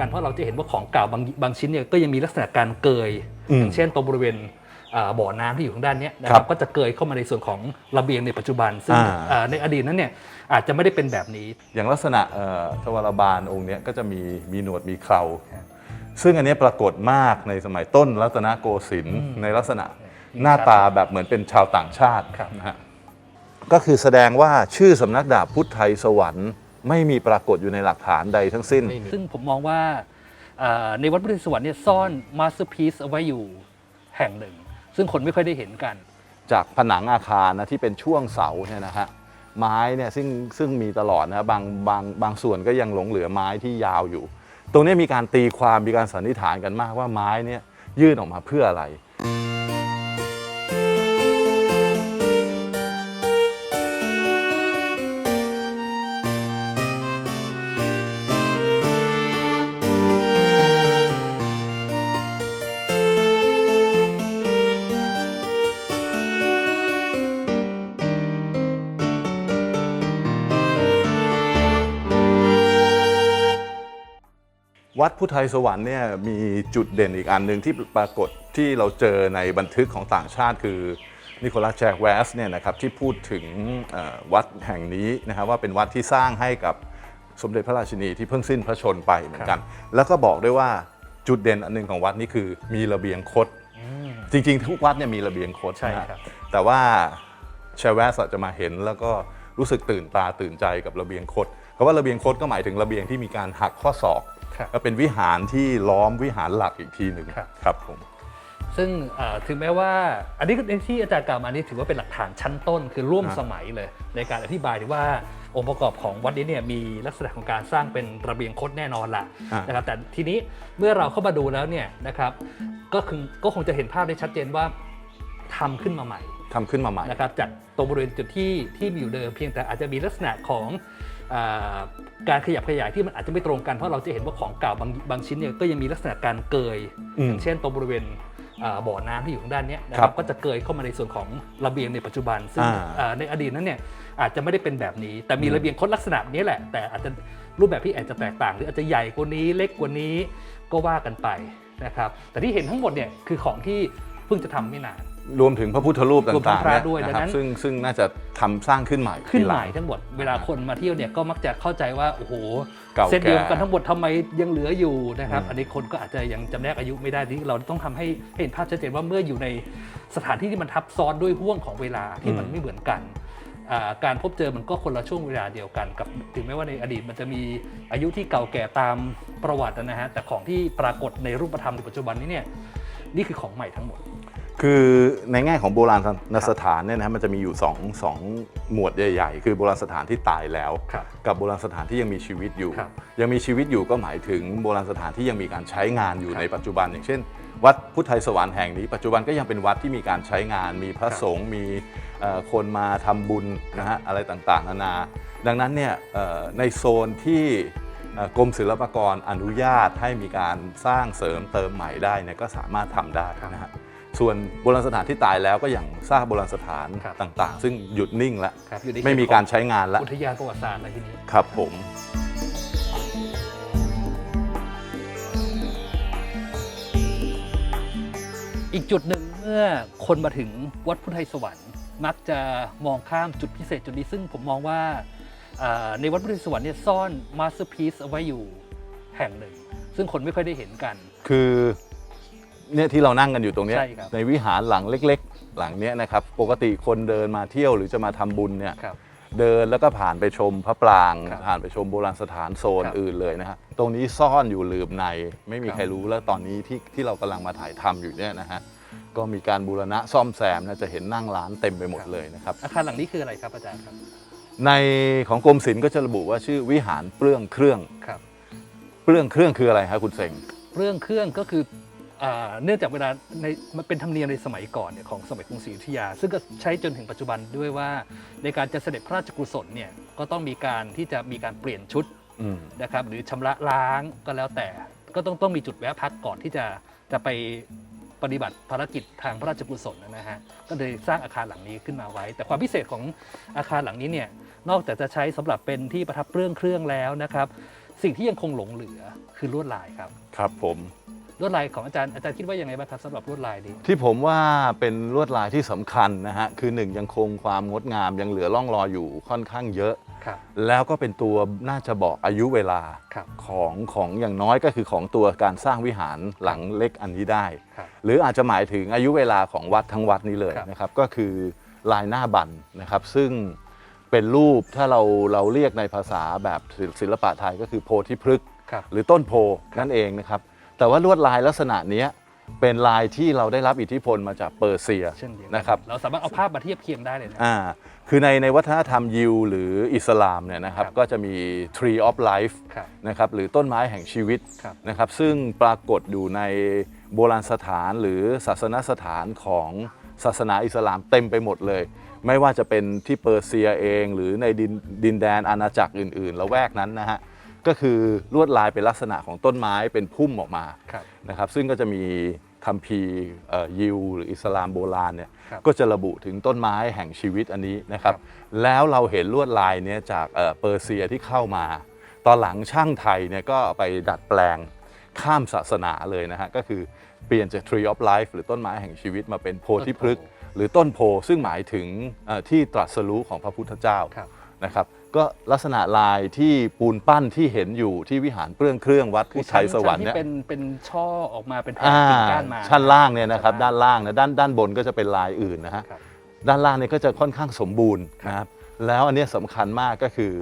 กันเพราะเราจะเห็นว่าของเก่าบางบางชิ้นเนี่ยก็ยังมีลักษณะการเกยอืมอย่างเช่นตรงบริเวณอ่าบ่อน้ำที่อยู่ทางด้านเนี้ยนะคครัรับบก็จะเกยเข้ามาในส่วนของระเบียงในปัจจุบัน ซึ่งอ่าอ่าในอดีตนั้นเนี่ยอาจจะไม่ได้เป็นแบบนี้ อย่างลักษณะเอ่อทวารบาลองค์เนี้ยก็จะมีมีหนวดมีเคราซึ่งอันเนี้ยปรากฏมากในสมัยต้นรัตนโกสินทร์ในลักษณะหน้าตาแบบเหมือนเป็นชาวต่างชาติครับนะฮะก็คือแสดงว่าชื่อสำนักดาบพุทธไทยสวรรค์ ไม่มีปรากฏอยู่ในหลักฐานใดทั้งสิ้น ซึ่งผมมองว่าอ่าในวัดพุทธสวรรค์เนี่ยซ่อนมาสเตอร์พีซเอาไว้อยู่แห่งหนึ่ง ซึ่งคนไม่ค่อยได้เห็นกัน จากผนังอาคารนะที่เป็นช่วงเสาเนี่ยนะฮะไม้เนี่ยซึ่งซึ่งมีตลอดนะบางบางบางส่วนก็ยังหลงเหลือไม้ที่ยาวอยู่ ตรงเนี้ยมีการตีความมีการสันนิษฐานกันมากว่าไม้เนี่ยยื่นออกมาเพื่ออะไร วัดพุทธไทยสวรรค์เนี่ยมีจุดเด่นอีกอันหนึ่งที่ปรากฏที่เราเจอในบันทึกของต่างชาติคือนิโคลัสแจกแวสเนี่ยนะครับที่พูดถึงเอ่อวัดแห่งนี้นะครับว่าเป็นวัดที่สร้างให้กับสมเด็จพระราชินีที่เพิ่งสิ้นพระชนม์ไปเหมือนกัน แล้วก็บอกด้วยว่าจุดเด่นอันหนึงของวัดนี้คือมีระเบียงคดจริงๆ ทุกวัดเนี่ยมีระเบียงคดใช่นะครับแต่ว่าแชร์แวสจะมาเห็นแล้วก็รู้สึกตื่นตาตื่นใจกับระเบียงคดคำว่าระเบียงคดก็หมายถึงระเบียงที่มีการหักข้อศอกครับ ก็เป็นวิหารที่ล้อมวิหารหลักอีกทีหนึ่งครับ ครับผมซึ่งเอ่อถึงแม้ว่า อันนี้ที่อาจารย์กล่าวมานี่ถือว่าเป็นหลักฐานชั้นต้น คือร่วมอ่าสมัยเลย ในการอธิบายว่าองค์ประกอบของวัดนี้เนี่ยมีลักษณะของการสร้างเป็นระเบียงคดแน่นอนละนะครับแต่ทีนี้เมื่อเราเข้ามาดูแล้วเนี่ยนะครับก็คือก็คงจะเห็นภาพได้ชัดเจนว่าทำขึ้นมาใหม่ ทำขึ้นมาใหม่ นะครับจากตรงบริเวณจุดที่ที่มีอยู่เดิมเพียงแต่อาจจะมีลักษณะของอาการขยับขยายที่มันอาจจะไม่ตรงกันเพราะเราจะเห็นว่าของเก่าบางบางชิ้นเนี่ยก็ยังมีลักษณะการเกยอืมอย่างเช่นตรงบริเวณอ่าบ่อน้ำที่อยู่ทางด้านเนี้ยนะคครัรับบก็จะเกยเข้ามาในส่วนของระเบียงในปัจจุบันซึ่งอ่า อ่าในอดีตนั้นเนี่ยอาจจะไม่ได้เป็นแบบนี้ แต่มีอืมระเบียงคดลักษณะนี้แหละ แต่อาจจะรูปแบบที่อาจจะแตกต่าง หรืออาจจะใหญ่กว่านี้เล็กกว่านี้ก็ว่ากันไปนะครับแต่ที่เห็นทั้งหมดเนี่ยคือของที่เพิ่งจะทำไม่นาน รวมถึงพระพุทธรูปรวมทั้ต่างงพระๆเนี่ยด้วยนะดังครันั้บน ซึ่งซึ่งน่าจะทำสร้างขึ้นใหม่ขึ้นทีใหลัม่งทั้งหมดเวลาคนมาเที่ยวเนี่ยก็มักจะเข้าใจว่าโอ้โหเก่าเซตเดียวแก่กันทั้งหมดทำไมยังเหลืออยู่นะครับ อืม อันนี้คนก็อาจจะยังจำแนกอายุไม่ได้ที่เราต้องทำให้ให้เห็นภาพชัดเจนว่าเมื่ออยู่ในสถานที่ที่มันทับซ้อนด้วยห่วงของเวลาที่มันไม่เหมือนกันอ่าการพบเจอมันก็คนละช่วงเวลาเดียวกันกับถึงแม้ว่าในอดีตมันจะมีอายุที่เก่าแก่ตามประวัตินะฮะแต่ของที่ปรากฏในรูปธรรมในปัจจุบันนี้เนี่ยนี่คือของใหม่ทั้งหมด คือในแง่ของโบราณสถานเนี่ยนะฮะมันจะมีอยู่สองสองหมวดใหญ่ ๆ คือโบราณสถานที่ตายแล้วครับกับโบราณสถานที่ยังมีชีวิตอยู่ครับยังมีชีวิตอยู่ก็หมายถึงโบราณสถานที่ยังมีการใช้งานอยู่ครับในปัจจุบัน อย่างเช่น วัดพุทธไทยสวรรค์แห่งนี้ ปัจจุบันก็ยังเป็นวัดที่มีการใช้งาน มีพระครับสงฆ์มีเอ่อคนมาทำบุญนะฮะอะไรต่างๆนานา ดังนั้นเนี่ยเอ่อในโซนที่เอ่อกรมศิลปากรอนุญาตให้มีการสร้างเสริมเติมใหม่ได้เนี่ยก็สามารถทำได้นะฮะ ส่วนโบราณสถานที่ตายแล้วก็อย่างซากโบราณสถานครับ ต่างๆ ซึ่งหยุดนิ่งแล้ว ครับอยู่ในไม่มีการใช้งานแล้ว อุทยานประวัติศาสตร์อะไรทีนี้ ครับผม อีกจุดหนึ่งเมื่อคนมาถึงวัดพุทธไทยสวรรค์ มักจะมองข้ามจุดพิเศษจุดนี้ซึ่งผมมองว่าอ่าในวัดพุทธไทยสวรรค์เนี่ยซ่อนมาสเตอร์พีซเอาไว้อยู่แห่งหนึ่ง ซึ่งคนไม่ค่อยได้เห็นกัน คือ เนี่ยที่เรานั่งกันอยู่ตรงเนี้ยใช่ครับ ในวิหารหลังเล็ก ๆ หลังเนี้ยนะครับปกติคนเดินมาเที่ยวหรือจะมาทำบุญเนี่ย ครับ เดินแล้วก็ผ่านไปชมพระปราง ครับผ่านไปชมโบราณสถานโซนครับอื่นเลยนะฮะตรงนี้ซ่อนอยู่หลืบใน ไม่มีครับ ใครรู้แล้วตอนนี้ที่ที่เรากำลังมาถ่ายทำอยู่เนี่ยนะฮะก็มีการบูรณะซ่อมแซมนะจะเห็นนั่งร้านเต็มไปหมดเลยนะครับ อาคารหลังนี้คืออะไรครับอาจารย์ครับ ในของกรมศิลป์ก็จะระบุว่าชื่อวิหารเปลื้องเครื่องครับ เปลื้องเครื่องคืออะไรครับคุณเสง เรื่องเครื่องก็คืออ่า เนื่องจากเวลาในมันเป็นธรรมเนียมในสมัยก่อนเนี่ยของสมัยกรุงศรีอยุธยา ซึ่งก็ใช้จนถึงปัจจุบันด้วยว่าในการจะเสด็จพระราชกุศลเนี่ยก็ต้องมีการที่จะมีการเปลี่ยนชุดอืมนะครับหรือชำระล้างก็แล้วแต่ก็ต้องต้องมีจุดแวะพักก่อนที่จะจะไปปฏิบัติภารกิจทางพระราชกุศลนะฮะก็เลยสร้างอาคารหลังนี้ขึ้นมาไว้ แต่ความพิเศษของอาคารหลังนี้เนี่ยนอกจากจะใช้สำหรับเป็นที่ประทับเรื่องเครื่องแล้วนะครับ สิ่งที่ยังคงหลงเหลือคือลวดลายครับ ครับผม ลวดลายของอาจารย์อาจารย์คิดว่ายังไงบ้างครับสำหรับลวดลายนี้ ที่ผมว่าเป็นลวดลายที่สำคัญนะฮะ คือหนึ่งยังคงความงดงามยังเหลือร่องรอยอยู่ค่อนข้างเยอะ ครับ แล้วก็เป็นตัวน่าจะบอกอายุเวลาครับ ของของอย่างน้อยก็คือของตัวการสร้างวิหารหลังเล็กอันนี้ได้ ครับ หรืออาจจะหมายถึงอายุเวลาของวัดทั้งวัดนี้เลยครับ นะครับ ก็คือลายหน้าบันนะครับซึ่งเป็นรูปถ้าเราเราเรียกในภาษาแบบศิศิลปะไทยก็คือโพธิพฤกษ์ ครับ หรือต้นโพนั่นเองนะครับ แต่ว่าลวดลายลักษณะเนี้ยเป็นลายที่เราได้รับอิทธิพลมาจากเปอร์เซียเช่นเดียวกันะครับ เราสามารถเอาภาพมาเทียบเคียงได้เลยนะ อ่าคือในในวัฒนธรรมยิวหรืออิสลามเนี่ยนะครับครับก็จะมี tree of life ครับนะครับหรือต้นไม้แห่งชีวิตครับ นะครับซึ่งปรากฏอยู่ในโบราณสถานหรือศาสนสถานของศาสนาอิสลามเต็มไปหมดเลย ไม่ว่าจะเป็นที่เปอร์เซียเอง หรือในดินดินแดนอาณาจักรอื่นๆละแวกนั้นนะฮะ ก็คือลวดลายเป็นลักษณะของต้นไม้เป็นพุ่มออกมาครับ นะครับซึ่งก็จะมีคัมภีร์เอ่อยิวหรืออิสลามโบราณเนี่ยครับก็จะระบุถึงต้นไม้แห่งชีวิตอันนี้นะครับครับ แล้วเราเห็นลวดลายเนี้ยจากเอ่อเปอร์เซียที่เข้ามา ตอนหลังช่างไทยเนี่ยก็เอาไปดัดแปลงข้ามศาสนาเลยนะฮะก็คือเปลี่ยนจาก tree of life หรือต้นไม้แห่งชีวิตมาเป็นโพธิพฤกษ์หรือต้นโพซึ่งหมายถึงเอ่อที่ตรัสรู้ของพระพุทธเจ้า ครับ นะครับ ก็ลักษณะลายที่ปูนปั้นที่เห็นอยู่ที่วิหารเปลื้องเครื่องวัดคืพุอทธไทชั้นยสวรรค์ชั้นเนี่ยที่เป็นเป็นช่อออกมาเป็นแผ่นอ่ากิ่งก้านมาชั้นล่างเนี่ยนะครับชั้ด้านล่างนะด้านด้านบนก็จะเป็นลายอื่นนะฮะครับด้านล่างเนี่ยก็จะค่อนข้างสมบูรณ์นะครับแล้วอันเนี้ยสำคัญมากก็คือ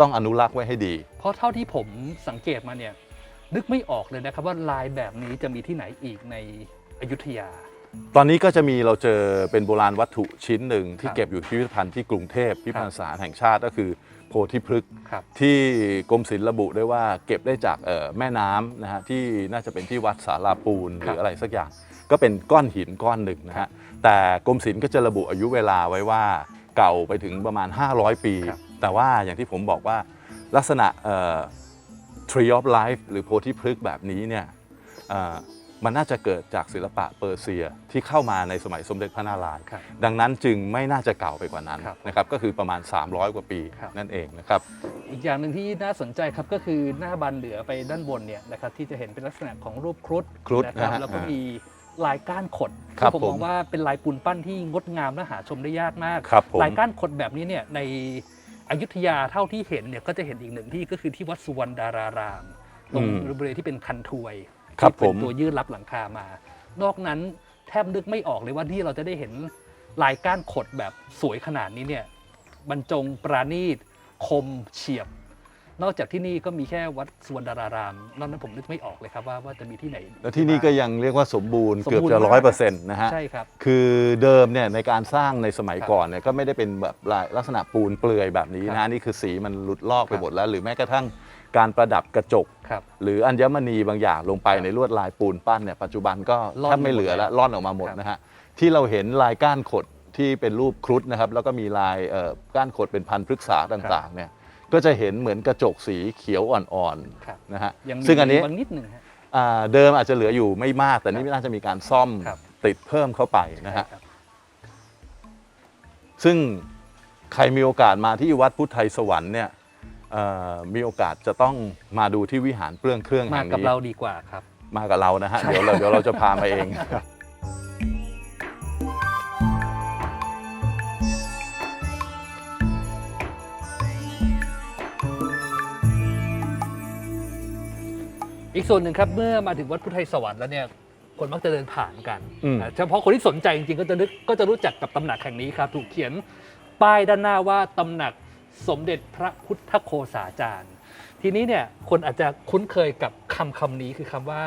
ต้องอนุรักษ์ไว้ให้ดี เพราะเท่าที่ผมสังเกตมาเนี่ยนึกไม่ออกเลยนะครับว่าลายแบบนี้จะมีที่ไหนอีกในอยุธยา ตอนนี้ก็จะมีเราเจอเป็นโบราณวัตถุชิ้นหนึ่งที่ครับเก็บอยู่ที่พิพิธภัณฑ์ที่กรุงเทพพิพิธภัณฑ์สถานแห่งชาติก็คือโพธิพฤกษ์ครับที่กรมศิลป์ระบุได้ว่าเก็บได้จากเอ่อแม่น้ำนะฮะที่น่าจะเป็นที่วัดสาราปูนหรืออะไรสักอย่าง ก็เป็นก้อนหินก้อนหนึ่งนะฮะแต่กรมศิลป์ก็จะระบุอายุเวลาไว้ว่าเก่าไปถึงประมาณ 500 ปี ครับ แต่ว่าอย่างที่ผมบอกว่าลักษณะเอ่อ Tree of Life หรือโพธิพฤกษ์แบบนี้เนี่ยเอ่อ มันน่าจะเกิดจากศิลปะเปอร์เซียที่เข้ามาในสมัยสมเด็จพระนารายณ์ครับดังนั้นจึงไม่น่าจะเก่าไปกว่านั้นครับนะครับก็คือประมาณ 300 กว่าปีครับ นั่นเองนะครับ อีกอย่างหนึ่งที่น่าสนใจครับก็คือหน้าบันเหลือไปด้านบนเนี่ยนะครับที่จะเห็นเป็นลักษณะของรูปครุฑครุฑนะครับนะฮะแล้วก็อ่ามีมีลายก้านขดครับที่ผม มองผมว่าเป็นลายปูนปั้นที่งดงามและหาชมได้ยากมาก ครับผม ลายก้านขดแบบนี้เนี่ยในอยุธยาเท่าที่เห็นเนี่ยก็จะเห็นอีกหนึ่งที่ก็คือที่วัดสุวรรณดารารามตรงอืม บริเวณที่เป็นคันทวย ครับที่เป็นผมตัวยื่นรับหลังคามา นอกนั้นแทบนึกไม่ออกเลยว่าที่เราจะได้เห็นลายก้านขดแบบสวยขนาดนี้เนี่ยบรรจงปราณีตคมเฉียบ นอกจากที่นี่ก็มีแค่วัดสุวรรณดารารามนอกนั้นผมนึกไม่ออกเลยครับว่าว่าจะมีที่ไหนแล้วที่นี่ก็ยังเรียกว่าสมบูรณ์สมเกือบบูรณ์จะมากร้อยเปอร์เซ็นต์นะฮะ ใช่ครับ คือเดิมเนี่ยในการสร้างในสมัยครับก่อนเนี่ยก็ไม่ได้เป็นแบบลายลักษณะปูนเปลือยแบบนี้ครันะบนี่คือสีมันหลุดลอกไปครับหมดแล้ว หรือแม้กระทั่ง การประดับกระจก ครับ หรืออัญมณีบางอย่างลงไปครับในลวดลายปูนปั้นเนี่ยปัจจุบันก็ร่อนแทบไม่เหลือแล้วหมดแล้วล่อนออกมาหมดครับ นะฮะที่เราเห็นลายก้านขดที่เป็นรูปครุฑนะครับแล้วก็มีลายเอ่อก้านขดเป็นพันธุ์พฤกษาต่างๆเนี่ยก็จะเห็นเหมือนกระจกสีเขียวอ่อนครับๆนะฮะยังมีซึ่งอันนี้บางนิดหนึ่งฮะ อ่าเดิมอาจจะเหลืออยู่ไม่มาก แต่นี่น่าจะมีการซ่อมครับ ติดเพิ่มเข้าไปนะฮะ ใช่ครับ ซึ่งใครมีโอกาสมาที่วัดพุทธไทยสวรรค์เนี่ย เอ่อมีโอกาสจะต้องมาดูที่วิหารเปลื้องเครื่องมาแห่งกับนี้เราดีกว่าครับ มากับเรานะฮะเดี๋ยวเราเดี๋ยวเราจะพามาเอง อีกส่วนหนึ่งครับเมื่อมาถึงวัดพุทธไทยสวรรค์แล้วเนี่ยคนมักจะเดินผ่านกันอืม นะเฉพาะคนที่สนใจจริงๆก็จะนึกก็จะรู้จักกับตำหนักแห่งนี้ครับ ถูกเขียนป้ายด้านหน้าว่าตำหนัก สมเด็จพระพุทธโคสาจารย์ ทีนี้เนี่ยคนอาจจะคุ้นเคยกับคำคำนี้คือคำว่า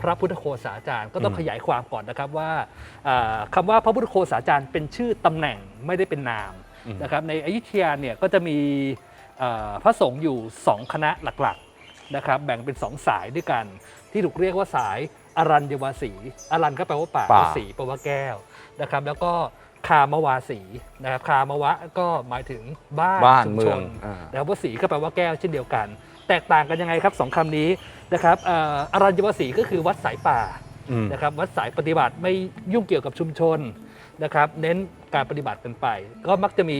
พระพุทธโคสาจารย์ ก็ต้องอืมขยายความก่อนนะครับว่าอ่าคำว่าพระพุทธโคสาจารย์ เป็นชื่อตำแหน่งไม่ได้เป็นนามอืมนะครับในอยุธยาเนี่ยก็จะมีเอ่อพระสงฆ์อยู่สองคณะหลักๆนะครับแบ่งเป็นสองสายด้วยกัน ที่ถูกเรียกว่าสายอรัญญวาสีอรันก็แปลว่าป่าป่าวสีแปลว่าแก้วนะครับแล้วก็ คามวาสีนะครับคามวะก็หมายถึงบ้านบ้านชุมเมืชองนอ่า แล้ววสีก็แปลว่าแก้วเช่นเดียวกัน แตกต่างกันยังไงครับสองคำนี้นะครับเอ่ออรัญญวสีก็คือวัดสายป่า อืม นะครับวัดสายปฏิบัติไม่ยุ่งเกี่ยวกับชุมชนนะครับเน้นการปฏิบัติกันไป ก็มักจะมี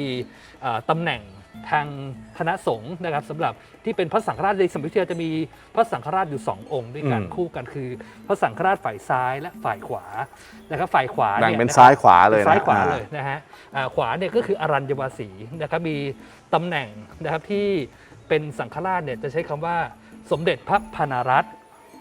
เอ่อตำแหน่ง ทางคณะสงฆ์นะครับสำหรับที่เป็นพระสังฆราชในสมัยพุทธกาลจะมีพระสังฆราชอยู่ 2 องค์ด้วยกันอืม คู่กันคือ พระสังฆราชฝ่ายซ้ายและฝ่ายขวานะครับฝ่ายขวาแบ่งยเป็นนะครับซ้ายขวาเลยนะซ้ายขวาอ่ เลยนะฮะอ่าขวาเนี่ยก็คืออรัญญวาสีนะครับมีตำแหน่งนะครับที่เป็นสังฆราชเนี่ยจะใช้คำว่าสมเด็จพระพนารัตน์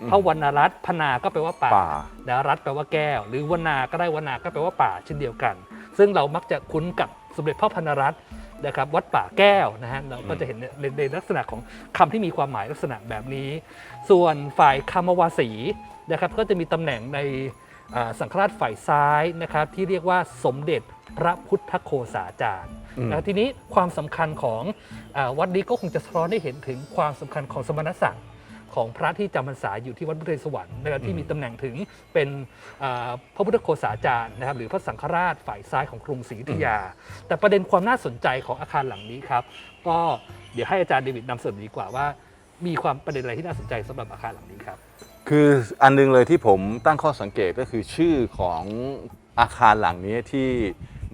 พระวรรณรัตน์พนาก็แปลว่าป่า ป่า นะรัตน์แปลว่าแก้ว หรือวนาก็ได้วนาก็แปลว่าป่าเช่นเดียวกัน ซึ่งเรามักจะคุ้นกับสมเด็จพ่อพนรัตน์ นะครับวัดป่าแก้วนะฮะเราก็จะเห็นในในลักษณะของคำที่มีความหมายลักษณะแบบนี้ ส่วนฝ่ายคามวาสีนะครับก็จะมีตำแหน่งในอ่าสังฆราชฝ่ายซ้ายนะครับที่เรียกว่าสมเด็จพระพุทธโคสาจารย์อืมนะทีนี้ความสำคัญของอาวัดนี้ก็คงจะสะท้อนให้เห็นถึงความสำคัญของสมณศักดิ์ ของพระที่จำพรรษาอยู่ที่วัดพุทธไทยสวรรค์นะครับที่มีตำแหน่งถึงเป็นอ่าพระพุทธโฆษาจารย์นะครับหรือพระสังฆราชฝ่ายซ้ายของกรุงศรีอยุธยา แต่ประเด็นความน่าสนใจของอาคารหลังนี้ครับก็เดี๋ยวให้อาจารย์เดวิดนำเสนอดีกว่าว่า มีความประเด็นอะไรที่น่าสนใจสำหรับอาคารหลังนี้ครับ คืออันนึงเลยที่ผมตั้งข้อสังเกตก็คือชื่อของอาคารหลังนี้ที่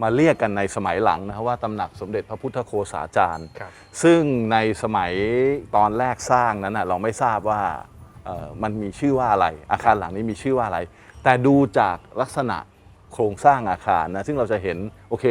มาเรียกกันในสมัยหลังนะครับว่าตำหนักสมเด็จพระพุทธโฆษาจารย์ ครับ ซึ่งในสมัยตอนแรกสร้างนั้นนะเราไม่ทราบว่าเอ่อมันมีชื่อว่าอะไร อาคารหลังนี้มีชื่อว่าอะไร แต่ดูจากลักษณะโครงสร้างอาคารนะ ซึ่งเราจะเห็นโอเค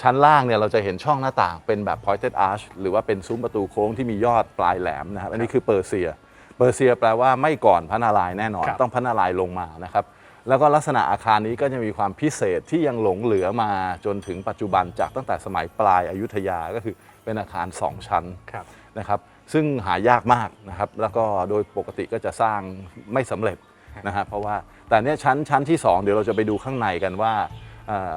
ชั้นล่างเนี่ยเราจะเห็นช่องหน้าต่างเป็นแบบ pointed arch หรือว่าเป็นซุ้มประตูโค้งที่มียอดปลายแหลมนะครับ อันนี้คือเปอร์เซีย เปอร์เซียแปลว่าไม่ก่อนพระนารายณ์แน่นอน ครับ ต้องพระนารายณ์ลงมานะครับ แล้วก็ลักษณะอาคารนี้ก็จะมีความพิเศษที่ยังหลงเหลือมาจนถึงปัจจุบันจากตั้งแต่สมัยปลายอายุทยาก็คือเป็นอาคาร 2 ชั้นครับนะครับซึ่งหายากมากนะครับแล้วก็โดยปกติก็จะสร้างไม่สำเร็จนะฮะเพราะว่าแต่เนี้ยชั้นชั้นที่ 2 เดี๋ยวเราจะไปดูข้างในกันว่าเอ่อ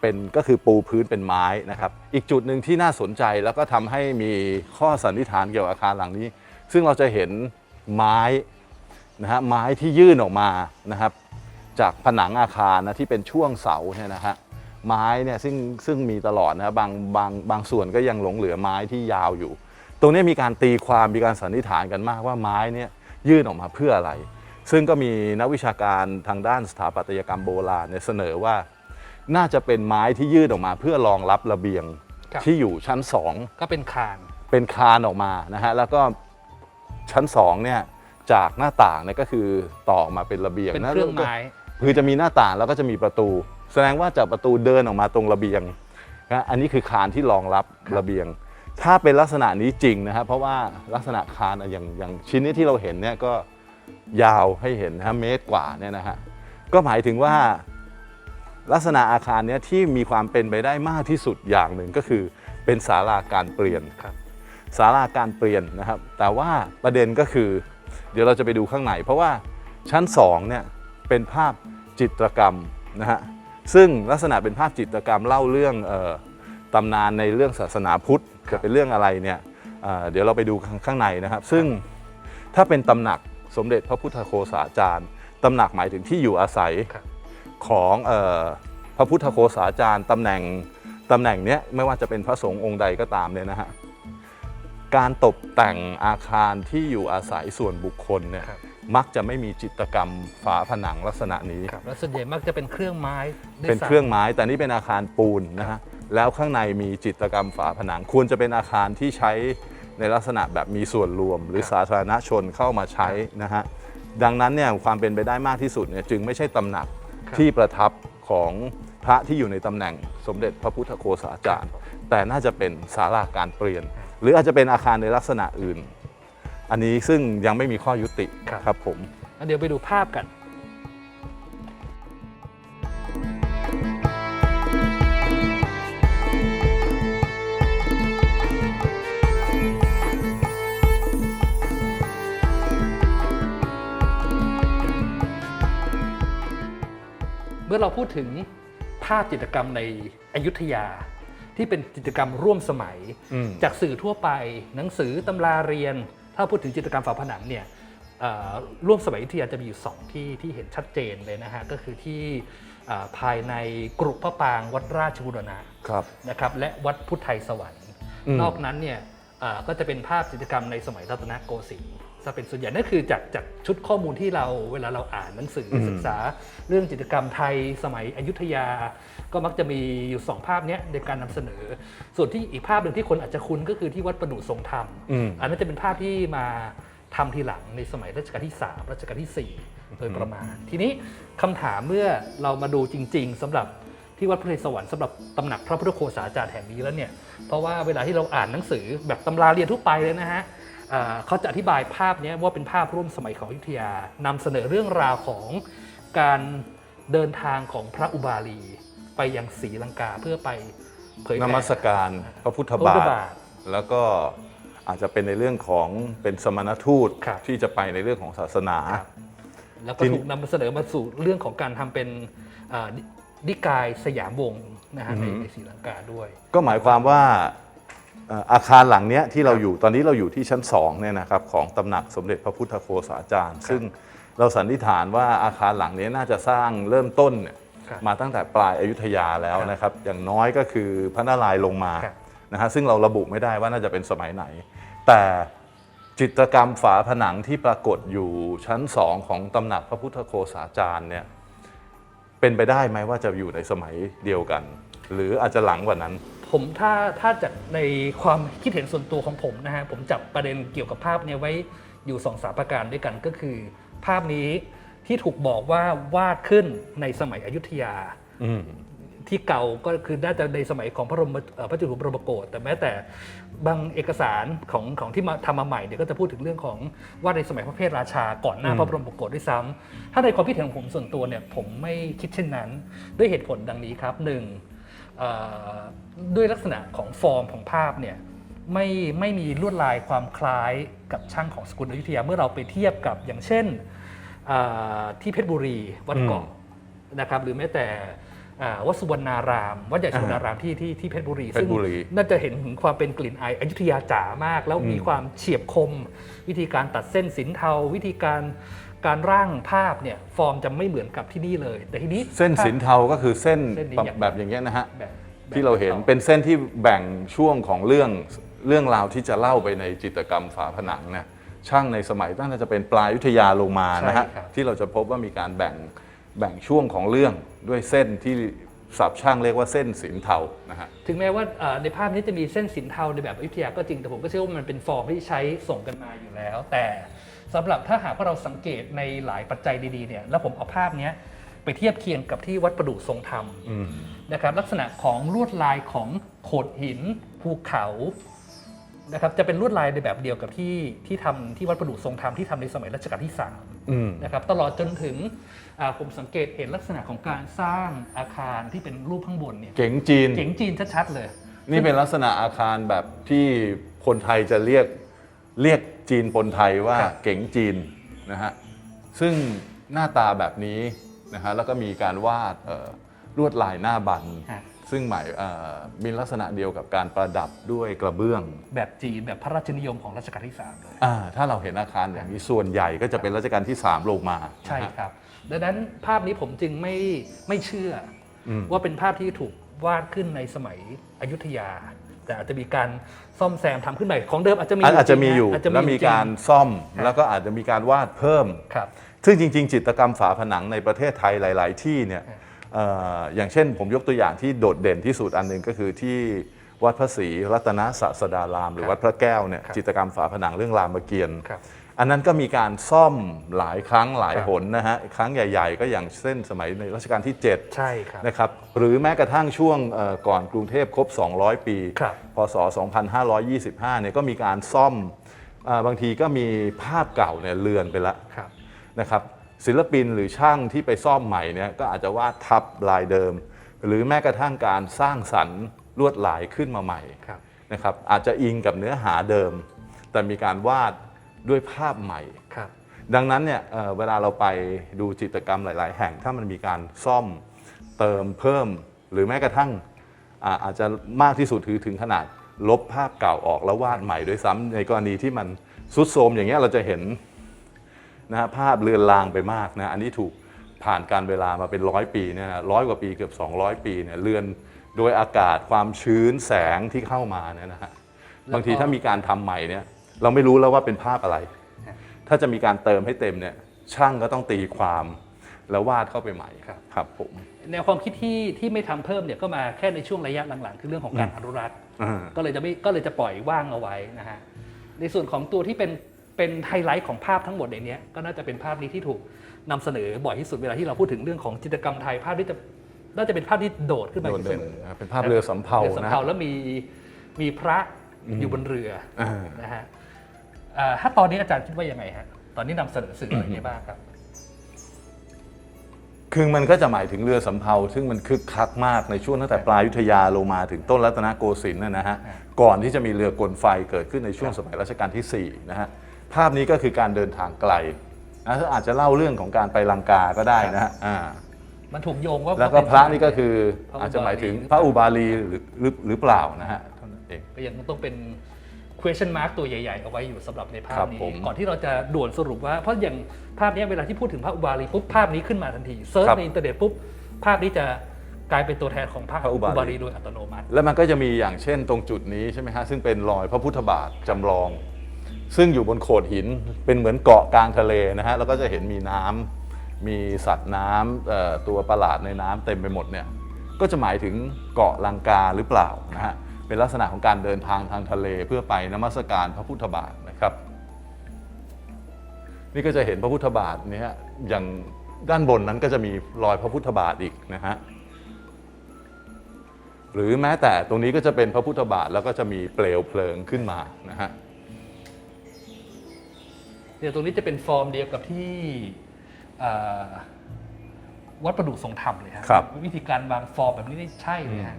เป็นก็คือปูพื้นเป็นไม้นะครับ อีกจุดหนึ่งที่น่าสนใจแล้วก็ทำให้มีข้อสันนิษฐานเกี่ยวกับอาคารหลังนี้ ซึ่งเราจะเห็นไม้นะฮะไม้ที่ยื่นออกมานะครับ จากผนังอาคารนะที่เป็นช่วงเสาเนี่ยนะฮะไม้เนี่ยซึ่งซึ่งมีตลอดนะบางบางบางส่วนก็ยังหลงเหลือไม้ที่ยาวอยู่ ตรงนี้มีการตีความมีการสันนิษฐานกันมากว่าไม้เนี่ยยื่นออกมาเพื่ออะไร ซึ่งก็มีนักวิชาการทางด้านสถาปัตยกรรมโบราณเนี่ยเสนอว่า น่าจะเป็นไม้ที่ยื่นออกมา เพื่อรองรับระเบียงครับ ที่อยู่ชั้นสอง ก็เป็นคาน เป็นคานออกมานะฮะแล้วก็ชั้นสองเนี่ยจากหน้าต่างเนี่ยก็คือต่อออกมาเป็นระเบียงเป็นนะเครื่องไม้ คือจะมีหน้าต่างแล้วก็จะมีประตู แสดงว่าจากประตูเดินออกมาตรงระเบียงนะอันนี้คือคานที่รองรับระเบียง ถ้าเป็นลักษณะนี้จริงนะครับ เพราะว่าลักษณะคานอะอย่างอย่างชิ้นนี้ที่เราเห็นเนี่ยก็ยาวให้เห็นนะฮะเมตรกว่าเนี่ยนะฮะก็หมายถึงว่าลักษณะอาคารเนี้ยที่มีความเป็นไปได้มากที่สุดอย่างหนึ่งก็คือเป็นศาลาการเปลี่ยนครับศาลาการเปลี่ยนนะครับ แต่ว่าประเด็นก็คือ เดี๋ยวเราจะไปดูข้างในเพราะว่าชั้น2เนี่ย เป็นภาพจิตรกรรมนะฮะซึ่งลักษณะเป็นภาพจิตรกรรมเล่าเรื่องเออตำนานในเรื่องศาสนาพุทธจะเป็นเรื่องอะไรเนี่ยเอ่อเดี๋ยวเราไปดูข้างข้างในนะครับ ซึ่งถ้าเป็นตำหนักสมเด็จพระพุทธโฆษาจารย์ตำหนักหมายถึงที่อยู่อาศัยครับของเออพระพุทธโฆษาจารย์ตำแหน่งตำแหน่งเนี้ยไม่ว่าจะเป็นพระสงฆ์องค์ใดก็ตามเนี่ยนะฮะการตกแต่งอาคารที่อยู่อาศัยส่วนบุคคลเนี่ยครับ มักจะไม่มีจิตรกรรมฝาผนังลักษณะนี้ ครับแล้วส่วนใหญ่มักจะเป็นเครื่องไม้ด้วยเป็นซ้ำเครื่องไม้แต่นี่เป็นอาคารปูนนะฮะแล้วข้างในมีจิตรกรรมฝาผนัง ควรจะเป็นอาคารที่ใช้ในลักษณะแบบมีส่วนรวม หรือครับสาธารณชนเข้ามาใช้นะฮะดังนั้นเนี่ยความเป็นไปได้มากที่สุดเนี่ยจึงไม่ใช่ตำหนักครับที่ประทับของพระที่อยู่ในตำแหน่งสมเด็จพระพุทธโฆษาจารย์ แต่น่าจะเป็นศาลาการเปลี่ยน หรืออาจจะเป็นอาคารในลักษณะอื่น อันนี้ซึ่งยังไม่มีข้อยุติครับ ครับผมงั้นเดี๋ยวไปดูภาพกัน เมื่อเราพูดถึงภาพจิตรกรรมในอยุธยา ที่เป็นจิตรกรรมร่วมสมัย อืม จากสื่อทั่วไป หนังสือตำราเรียน ถ้าพูดถึงจิตรกรรมฝาผนังเนี่ยเอ่อร่วมสมัยอยุธยาจะมีอยู่สองที่ที่เห็นชัดเจนเลยนะฮะ ก็คือที่เอ่อภายในกรุพระปรางวัดราชบุรณะครับนะครับและวัดพุทธไทยสวรรค์อืมนอกนั้นเนี่ยเอ่อก็จะเป็นภาพจิตรกรรมในสมัยรัตนโกสินทร์ จะเป็นส่วนใหญ่นั่นคือจากจากชุดข้อมูลที่เราเวลาเราอ่านหนังสืออศึกษา เรื่องจิตรกรรมไทยสมัยอยุธยา ก็มักจะมีอยู่สองภาพเนี้ยในการนำเสนอ ส่วนที่อีกภาพหนึ่งที่คนอาจจะคุ้นก็คือที่วัดประดู่ทรงธรรมอืมอันนั้นจะเป็นภาพที่มาทำทีหลังในสมัยรัชกาลที่ 3 รัชกาลที่ 4 โดยประมาณ ทีนี้คำถามเมื่อเรามาดูจริง ๆสำหรับที่วัดพระนเรศวรสำหรับตำหนักพระพุทธโฆษาจารย์แห่งนี้แล้วเนี่ย เพราะว่าเวลาที่เราอ่านหนังสือแบบตำราเรียนทั่วไปเลยนะฮะอ่า เขาจะอธิบายภาพเนี้ยว่าเป็นภาพร่วมสมัยของอยุธยานำเสนอเรื่องราวของการเดินทางของพระอุบาลี ไปยังศรีลังกาเพื่อไปเผยนแผ่มัสการพระพุทธพระพุทบาธทบาท แล้วก็อาจจะเป็นในเรื่องของเป็นสมณทูตครับที่จะไปในเรื่องของศาสนาครับแล้วก็ทีนี้ถูกนำเสนอมาสู่เรื่องของการทำเป็นอ่านินิกายสยามวงศ์นะฮะในในศรีลังกาด้วย ก็หมายความว่าเอ่ออาคารหลังเนี้ยที่เราอยู่ตอนนี้เราอยู่ที่ชั้น2เนี่ยนะครับของตำหนักสมเด็จพระพุทธโฆษาจารย์ ซึ่งเราสันนิษฐานว่าอาคารหลังนี้น่าจะสร้างเริ่มต้นเนี่ยครับมาตั้งแต่ปลายอายุทยาแล้วครับนะครับ อย่างน้อยก็คือพระนารายณ์ลงมาครับนะฮะซึ่งเราระบุไม่ได้ว่าน่าจะเป็นสมัยไหน แต่จิตรกรรมฝาผนังที่ปรากฏอยู่ชั้นสองของตำหนักพระพุทธโฆษาจารย์เนี่ยเป็นไปได้ไหมว่าจะอยู่ในสมัยเดียวกัน หรืออาจจะหลังกว่านั้น ผมถ้าถ้าจากในความคิดเห็นส่วนตัวของผมนะฮะผมจับประเด็นเกี่ยวกับภาพเนี้ไว้อยู่สองสามประการด้วยกันก็คือ ภาพนี้ที่ถูกบอกว่าวาดขึ้นในสมัยอยุธยาอืมที่เก่าก็คือน่าจะในสมัยของพระบรมเอ่อพระจุลบรมโกศแต่แม้แต่บางเอกสารของของที่มาทำมาใหม่เนี่ยก็จะพูดถึงเรื่องของว่าในสมัยพระเพทราชาก่อนหน้าอืมพระบรมโกศด้วยซ้ำถ้าในความคิดเห็นของผมส่วนตัวเนี่ยผมไม่คิดเช่นนั้น ด้วยเหตุผลดังนี้ครับหนึ่งเอ่อ ด้วยลักษณะของฟอร์มของภาพเนี่ยไม่ไม่มีลวดลายความคล้ายกับช่างของสกุลอยุธยาเมื่อเราไปเทียบกับอย่างเช่นอ่าที่เพชรบุรีวัดเกาะนะครับหรือแม้แต่อ่าวัดสุวรรณารามวัดใหญ่สุวรรณารามที่ที่ที่เพชรบุรีเพชรบุรีซึ่งน่าจะเห็นถึงความเป็นกลิ่นอายอยุธยาจ๋ามาก แล้วมีความเฉียบคม วิธีการตัดเส้นสินเทาวิธีการ การร่างภาพเนี่ยฟอร์มจะไม่เหมือนกับที่นี่เลย แต่ทีนี้เส้นสินเทาก็คือเส้นเส้นนี้อย่าง แบบอย่างเงี้ยนะฮะ แบบแบบที่เราเห็นต่อเป็นเส้นที่แบ่งช่วงของเรื่องเรื่องราวที่จะเล่าไปในจิตรกรรมฝาผนังเนี่ยช่างในสมัยน่าจะเป็นปลายอยุธยาลงมานะฮะใช่ครับ ที่เราจะพบว่ามีการแบ่งแบ่งช่วงของเรื่องด้วยเส้นที่ สับช่างเรียกว่าเส้นสินเทานะฮะถึงแม้ว่าเอ่อในภาพนี้จะมีเส้นสินเทาในแบบอยุธยาก็จริงแต่ผมก็เชื่อว่ามันเป็นฟอร์มที่ใช้ส่งกันมาอยู่แล้ว แต่สำหรับถ้าหากว่าเราสังเกตในหลายปัจจัยดีๆเนี่ยแล้วผมเอาภาพเนี้ยไปเทียบเคียงกับที่วัดประดู่ทรงธรรมอืมนะครับลักษณะของลวดลายของโขดหินภูเขานะครับจะเป็นลวดลายในแบบเดียวกับที่ที่ทำที่วัดประดู่ทรงธรรมที่ทำในสมัยรัชกาลที่อืม3 นะครับตลอดจนถึงอ่าผมสังเกตเห็นลักษณะของการสร้างอาคารที่เป็นรูปข้างบนเนี่ยเก๋งจีนเก๋งจีนชัดๆเลย นี่เป็นลักษณะอาคารแบบที่คนไทยจะเรียกเรียกจีนปนไทยว่าครับเก๋งจีนนะฮะซึ่งหน้าตาแบบนี้นะฮะแล้วก็มีการวาดเอ่อลวดลายหน้าบันฮะ ซึ่งหมายเอ่อมีลักษณะเดียวกับการประดับด้วยกระเบื้อง แบบจีนแบบพระราชนิยมของรัชกาลที่3เลยอ่าถ้าเราเห็นอาคารอย่างนี้ส่วนใหญ่ก็จะเป็นรัชกาลที่ 3 ลงมา ใช่นะฮะครับ ดังนั้นภาพนี้ผมจึงไม่ไม่เชื่ออมว่าเป็นภาพที่ถูกวาดขึ้นในสมัยอยุธยา แต่อาจจะมีการซ่อมแซมทำขึ้นใหม่ของเดิมอาจจะมีอาจจะมีอยู่จริงนะแล้วมีการซ่อมแล้วก็อาจจะมีการวาดเพิ่มครับซึ่งจริง ๆ จิตรกรรมฝาผนังในประเทศไทยหลาย ๆ ที่เนี่ยเอ่ออย่างเช่นผมยกตัวอย่างที่โดดเด่นที่สุดอันหนึ่งก็คือที่วัดพระศรีรัตนศาสดาราม หรือครับวัดพระแก้วเนี่ยครับจิตรกรรมฝาผนังเรื่องรามเกียรติ์ครับอันนั้นก็มีการซ่อมหลายครั้งหลายครับหนนะฮะครั้งใหญ่ ๆ ก็อย่างเส้นสมัยในรัชกาลที่ 7 ใช่ครับนะครับหรือแม้กระทั่งช่วงเอ่อก่อนกรุงเทพครบ 200 ปีครับพศ 2525 เนี่ยก็มีการซ่อมเออบางทีก็มีภาพเก่าเนี่ยเลือนไปแล้วครับนะครับ ศิลปินหรือช่างที่ไปซ่อมใหม่เนี่ยก็อาจจะวาดทับลายเดิม หรือแม้กระทั่งการสร้างสรรค์ลวดลายขึ้นมาใหม่ครับนะครับอาจจะอิงกับเนื้อหาเดิม แต่มีการวาดด้วยภาพใหม่ครับดังนั้นเนี่ยเอ่อเวลาเราไปดูจิตรกรรมหลาย ๆ แห่งถ้ามันมีการซ่อมเติมเพิ่ม หรือแม้กระทั่งอ่าอาจจะมากที่สุดถือถึงขนาดลบภาพเก่าออกแล้ววาดใหม่ด้วยซ้ำในกรณีที่มันสุดโทรมอย่างเงี้ยเราจะเห็น นะฮะภาพเลือนลางไปมากนะอันนี้ถูกผ่านการเวลามาเป็นร้อยปีเนี่ยนะร้อยกว่าปีเกือบ 200 ปีเนี่ยเลือนโดยอากาศความชื้นแสงที่เข้ามาเนี่ยนะฮะแล้วก็บางทีถ้ามีการทำใหม่เนี่ยเราไม่รู้แล้วว่าเป็นภาพอะไร ถ้าจะมีการเติมให้เต็มเนี่ยช่างก็ต้องตีความแล้ววาดเข้าไปใหม่ครับครับผมแนวความคิดที่ที่ไม่ทำเพิ่มเนี่ยก็มาแค่ในช่วงระยะหลังๆ คือเรื่องของการอนุรักษ์อ่าก็เลยจะไม่ก็เลยจะปล่อยว่างเอาไว้นะฮะในส่วนของตัวที่เป็น เป็นไฮไลท์ของภาพทั้งหมดในเนี้ยก็น่าจะเป็นภาพนี้ที่ถูกนำเสนอบ่อยที่สุดเวลาที่เราพูดถึงเรื่องของจิตรกรรมไทยภาพที่จะน่าจะเป็นภาพที่โดดขึ้นมาโดดเสเด่นมอนะครับเป็นภาพเรือสำเภาเรือสำนะเภาแล้วมีมีพระอยู่บนเรืออ่านะฮะอ่าถ้าตอนนี้อาจารย์คิดว่ายังไงฮะตอนนี้นำเสนอสื่ออะไรได้บ้างครับคือมันก็จะหมายถึงเรือสำเภา ซึ่งมันคึกคักมากในช่วงตั้งแต่ปลายอยุธยาลงมาถึงต้นรัตนโกสินทร์นะนะฮะอ่าก่อนที่จะมีเรือกลไฟเกิดขึ้นในช่วงสมัยรัชกาลที่4นะฮะ ภาพนี้ก็คือการเดินทางไกลนะอาจจะเล่าเรื่องของการไปลังกาก็ได้นะฮะอ่ามันถูกโยงว่าแล้วก็พระนี่ก็คือพระอุบาลีอาจจะหมายถึงพระอุบาลีหรือหรือหรือเปล่านะฮะเท่านั้นเองก็ยังต้องเป็น question mark ตัวใหญ่ๆ เอาไว้อยู่สำหรับในภาพครับนี้ผมก่อนที่เราจะด่วนสรุปว่า เพราะอย่างภาพเนี้ยเวลาที่พูดถึงพระอุบาลีปุ๊บภาพนี้ขึ้นมาทันทีเซิร์ชในอินเทอร์เน็ตปุ๊บภาพนี้จะกลายเป็นตัวแทนของพระอุบาลีโดยอัตโนมัติ แล้วมันก็จะมีอย่างเช่นตรงจุดนี้ใช่ไหมฮะซึ่งเป็นรอยพระพุทธบาทจำลอง ซึ่งอยู่บนโขดหินเป็นเหมือนเกาะกลางทะเลนะฮะแล้วก็จะเห็นมีน้ำมีสัตว์น้ำตัวประหลาดในน้ำเต็มไปหมดเนี่ยก็จะหมายถึงเกาะลังกาหรือเปล่านะฮะเป็นลักษณะของการเดินทางทางทะเลเพื่อไปนมัสการพระพุทธบาทนะครับ นี่ก็จะเห็นพระพุทธบาทเนี่ยอย่างด้านบนนั้นก็จะมีรอยพระพุทธบาทอีกนะฮะหรือแม้แต่ตรงนี้ก็จะเป็นพระพุทธบาทแล้วก็จะมีเปลวเพลิงขึ้นมานะฮะ เดี๋ยวตรงนี้จะเป็นฟอร์มเดียวกับที่เอ่อวัดประดู่ทรงธรรมเลยฮะครับ วิธีการวางฟอร์มแบบนี้นี่ใช่เลยฮะ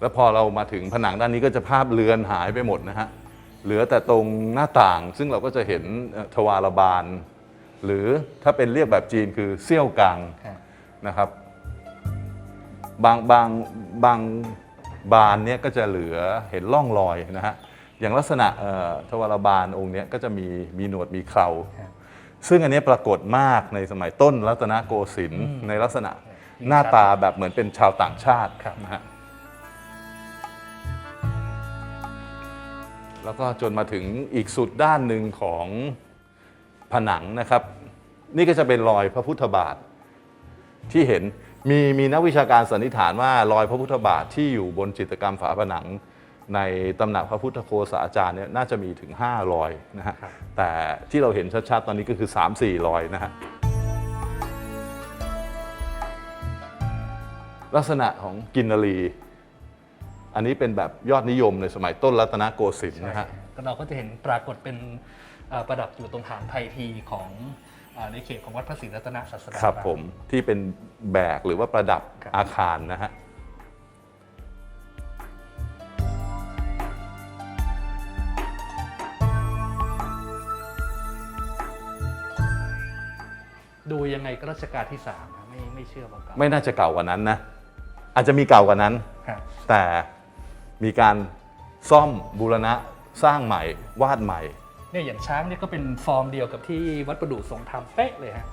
แล้วพอเรามาถึงผนังด้านนี้ก็จะภาพเรือนหายไปหมดนะฮะ เหลือแต่ตรงหน้าต่าง ซึ่งเราก็จะเห็นเอ่อทวารบานหรือถ้าเป็นเรียกแบบจีนคือเซี่ยวกังฮะนะครับบางบางบาง บานเนี้ยก็จะเหลือเห็นร่องรอยนะฮะอย่างลักษณะเอ่อทวารบานองค์เนี้ยก็จะมีมีหนวดมีเคราครับซึ่งอันเนี้ยปรากฏมากในสมัยต้นรัตนโกสินทร์ในลักษณะหน้าตาแบบเหมือนเป็นชาวต่างชาติครับนะฮะแล้วก็จนมาถึงอีกสุดด้านหนึ่งของผนังนะครับ นี่ก็จะเป็นรอยพระพุทธบาทที่เห็น มีมีนักวิชาการสันนิษฐานว่ารอยพระพุทธบาทที่อยู่บนจิตรกรรมฝาผนัง ในตำหนักพระพุทธโคสาอาจารย์เนี่ยน่าจะมีถึง 5 รอยนะฮะครับแต่ที่เราเห็นชัดๆ ตอนนี้ก็คือ 3-4 รอยนะฮะลักษณะของกินนรี อันนี้เป็นแบบยอดนิยมในสมัยต้นรัตนโกสินทร์นะฮะก็เราก็จะเห็นปรากฏเป็นเอ่อประดับอยู่ตรงฐานไทยทีของเอ่อ ในเขตของวัดพระศรีรัตนศาสดาครับผมที่เป็นแบกหรือว่าประดับครับอาคารนะฮะดูยังไงก็รัชกาลที่สามนะไม่ไม่เชื่อว่าเก่าไม่น่าจะเก่ากว่านั้นนะอาจจะมีเก่ากว่านั้นครับแต่มีการซ่อมบูรณะสร้างใหม่วาดใหม่ เนี่ยอย่างช้างเนี่ยก็เป็นฟอร์มเดียวกับที่วัดประดู่ทรงธรรมเป๊ะเลยฮะ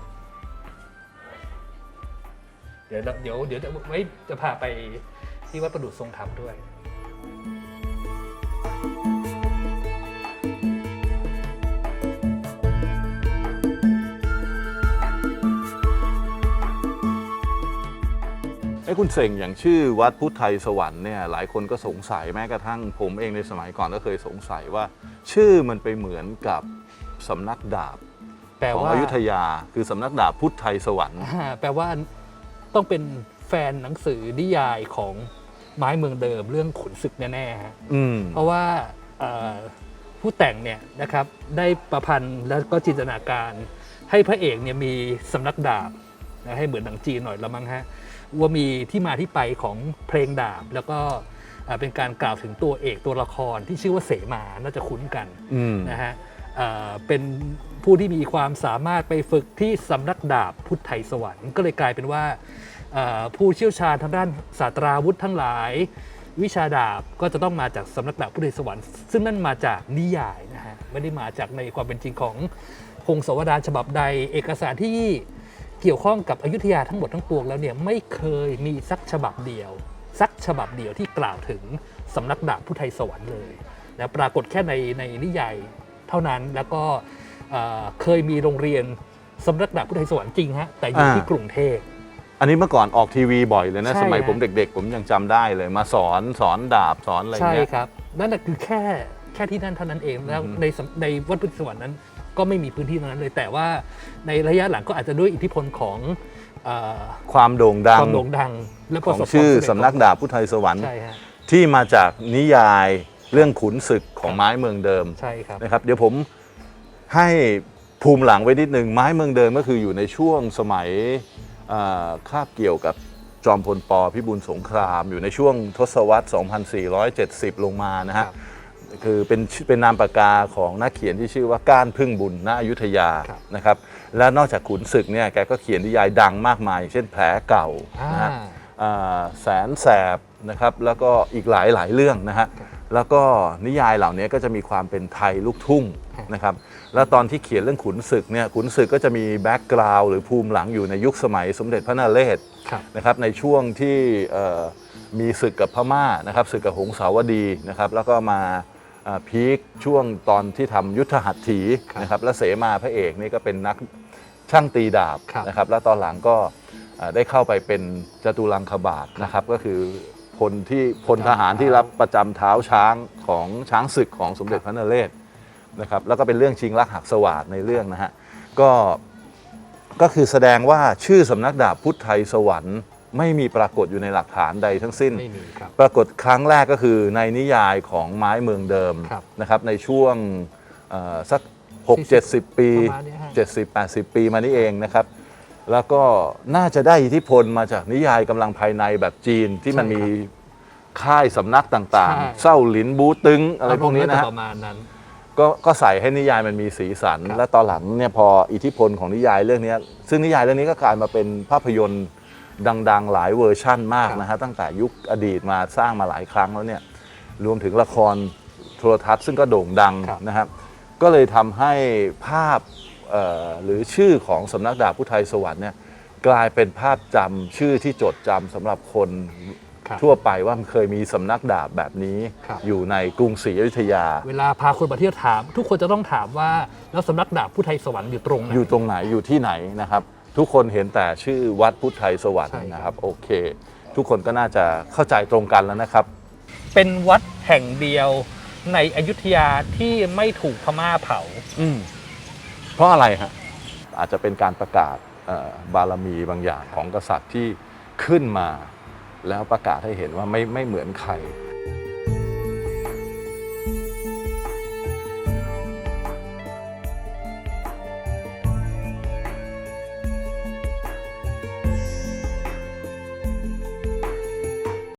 เดี๋ยวเดี๋ยวเดี๋ยวจะไว้จะพาไปที่วัดประดู่ทรงธรรมด้วย อ้คุณเสงอย่างชื่อวัดพุทธไทยสวรรค์เนี่ยหลายคนก็สงสัยแม้กระทั่งผมเองในสมัยก่อนก็เคยสงสัยว่า ชื่อมันไปเหมือนกับสำนักดาบแปลของว่าอยุธยา คือสำนักดาบพุทธไทยสวรรค์ อ่าแปลว่าต้องเป็นแฟนหนังสือนิยายของไม้เมืองเดิมเรื่องขุนศึกแน่ๆฮะ อืม เพราะว่าเอ่อผู้แต่งเนี่ยนะครับได้ประพันธ์แล้วก็จินตนาการ ให้พระเอกเนี่ยมีสำนักดาบนะให้เหมือนหนังจีนหน่อยละมั้งฮะ ว่ามีที่มาที่ไปของเพลงดาบ แล้วก็เอ่อเป็นการกล่าวถึงตัวเอกตัวละครที่ชื่อว่าเสมาน่าจะคุ้นกันอืมนะฮะเอ่อเป็นผู้ที่มีความสามารถไปฝึกที่สำนักดาบพุทธไทยสวรรค์ ก็เลยกลายเป็นว่าเอ่อผู้เชี่ยวชาญทางด้านศาสตราวุธทั้งหลาย วิชาดาบก็จะต้องมาจากสำนักดาบพุทธไทยสวรรค์ ซึ่งนั่นมาจากนิยายนะฮะไม่ได้มาจากในความเป็นจริงของพงศาวดารฉบับใดเอกสารที่ เกี่ยวข้องกับอยุธยาทั้งหมดทั้งปวงแล้วเนี่ยไม่เคยมีสักฉบับเดียว สักฉบับเดียวที่กล่าวถึงสำนักดาบผู้ไทยสวรรค์เลยนะปรากฏแค่ในในนิยายเท่านั้นแล้วก็เอ่อเคยมีโรงเรียนสำนักดาบผู้ไทยสวรรค์จริงฮะแต่อยู่อ่าที่กรุงเทพอันนี้เมื่อก่อนออกทีวีบ่อยเลยนะใช่สมัยฮะผมเด็กๆ ผมยังจำได้เลย มาสอนสอนดาบสอนอะไรใช่เงี้ยครับ นั่นนะคือแค่แค่ที่นั่นเท่านั้นเองแล้วอือฮึในสำในวัดพุทธสวรรค์นั้น ก็ไม่มีพื้นที่ตรงนั้นเลย แต่ว่าในระยะหลังก็อาจจะด้วยอิทธิพลของเอ่อความโด่งดังความโด่งดัง และปขระองสบความชื่อสำเร็จสำนักดาบพุทธไทยสวรรค์ ใช่ฮะที่มาจากนิยายเรื่องขุนศึกของไม้เมืองเดิมใช่ครับ นะครับ เดี๋ยวผมให้ภูมิหลังไว้นิดหนึ่งไม้เมืองเดิมก็คืออยู่ในช่วงสมัยเอ่อคาบเกี่ยวกับจอมพลปพิบูลสงคราม อยู่ในช่วงทศวรรษ 2470 ลงมานะฮะครับ คือเป็นชื่อเป็นนามปากกาของนักเขียนที่ชื่อว่าก้านพึ่งบุญณอยุธยาครับนะครับและนอกจากขุนศึกเนี่ยแกก็เขียนนิยายดังมากมาย เช่นแผลเก่าอ่านะฮะอ่าแสนแสบนะครับแล้วก็อีกหลายหลายเรื่องนะฮะแล้วก็นิยายเหล่านี้ก็จะมีความเป็นไทยลูกทุ่งนะครับแล้วตอนที่เขียนเรื่องขุนศึกเนี่ยขุนศึกก็จะมีแบ็กกราวด์หรือภูมิหลังอยู่ในยุคสมัยสมเด็จพระนเรศครับนะครับในช่วงที่เอ่อมีศึกกับพม่านะครับศึกกับหงสาวดีนะครับแล้วก็มาอ่า พีคช่วงตอนที่ทำยุทธหัตถีนะครับและเสมาพระเอกนี่ก็เป็นนักช่างตีดาบครับนะครับแล้วตอนหลังก็อ่าได้เข้าไปเป็นจตุรังคบาทนะครับก็คือพลที่พลทหารที่รับประจำเท้าช้างของช้างศึกของสมเด็จพระนเรศนะครับแล้วก็เป็นเรื่องชิงรักหักสวาดในเรื่องนะฮะก็ก็คือแสดงว่าชื่อสำนักดาบพุทธไทยสวรรค์ ไม่มีปรากฏอยู่ในหลักฐานใดทั้งสิ้น ไม่มีครับ ปรากฏครั้งแรกก็คือในนิยายของไม้เมืองเดิมครับนะครับในช่วงเอ่อสัก6 70 ปี ประมาณเนี้ยฮะ 70 80 ปีมานี่เองนะครับ แล้วก็น่าจะได้อิทธิพลมาจากนิยายกำลังภายในแบบจีนที่มันใช่ครับมีค่ายสำนักต่างใช่ ๆเส้าหลินบูตึงอะไรพวกนี้นะฮะ ประมาณนั้น ก็ก็ใส่ให้นิยายมันมีสีสัน ครับ และตอนหลังเนี่ยพออิทธิพลของนิยายเรื่องเนี้ยซึ่งนิยายเรื่องนี้ก็กลายมาเป็นภาพยนตร์ ดังๆ หลายเวอร์ชั่นมากนะฮะตั้งแต่ยุคอดีตมาสร้างมาหลายครั้งแล้วเนี่ยรวมถึงละครโทรทัศน์ซึ่งก็โด่งดังครับนะครับ ก็เลยทำให้ภาพเอ่อหรือชื่อของสำนักดาบพุทธไทยสวรรค์เนี่ยกลายเป็นภาพจำชื่อที่จดจำสำหรับคนครับทั่วไปว่ามันเคยมีสำนักดาบแบบนี้ครับอยู่ในกรุงศรีอยุธยา เวลาพาคนมาเที่ยวถาม ทุกคนจะต้องถามว่าแล้วสำนักดาบผู้ไทยสวรรค์อยู่ตรงไหนอยู่ตรงไหนอยู่ที่ไหนนะครับ ทุกคนเห็นแต่ชื่อวัดพุทธไทยสวรรค์ใช่ครับนะครับโอเค ทุกคนก็น่าจะเข้าใจตรงกันแล้วนะครับ เป็นวัดแห่งเดียวในอยุธยาที่ไม่ถูกพม่าเผา อืมเพราะอะไรฮะอาจจะเป็นการประกาศเอ่อบารมีบางอย่างของกษัตริย์ที่ขึ้นมา แล้วประกาศให้เห็นว่าไม่ไม่เหมือนใคร